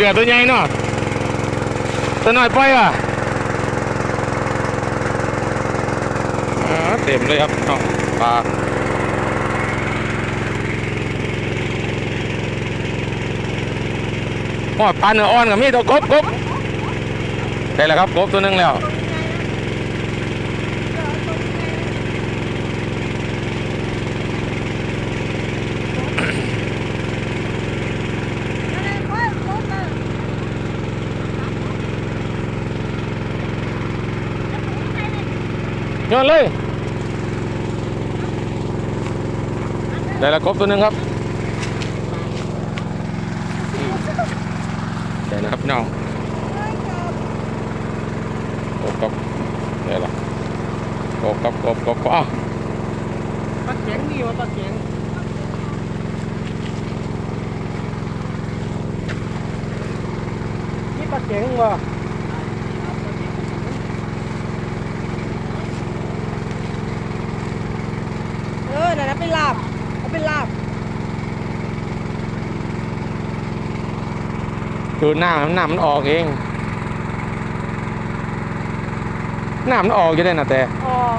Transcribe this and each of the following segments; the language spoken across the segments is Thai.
เดือตัวใหญ่เนาะตัวน้อยปล่อยว่ะอ่าเต็มเลยครับน้องปลาหอดปลาเนื้ออ่อนกับมีตัวกบกบได้แล้วครับกบตัวหนึงแล้ว โยนเลยได้ล้วครบตัวหนึ่งครับได้แล้วครับพี่น้องกบกบได้ล้วกบกบกบกบอ้าวปลาเข็งนี่วะปลาเข็งนี่ปลาเข็งวะ เออเดี๋ยวนะ ไปลาบเอาไปลาบดูหน้ามันหน้ามันออกเอง หน้ามันออกจะได้นะแต่ออก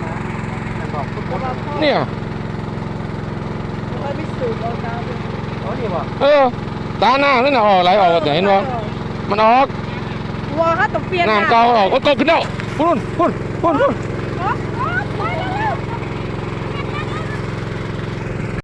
บอกทุกคนมาพ่อเนี่ย ไปพิสูจน์เอาน้ำเลยเขานี่วะเออ ตาหน้านั่นน่ะออกไหลออกแต่เห็นว่ามันออก วัวเขาต้องเปลี่ยนน้ำเก่าออกก็ตกขึ้นแล้วพุ่นพุ่นพุ่นพุ่น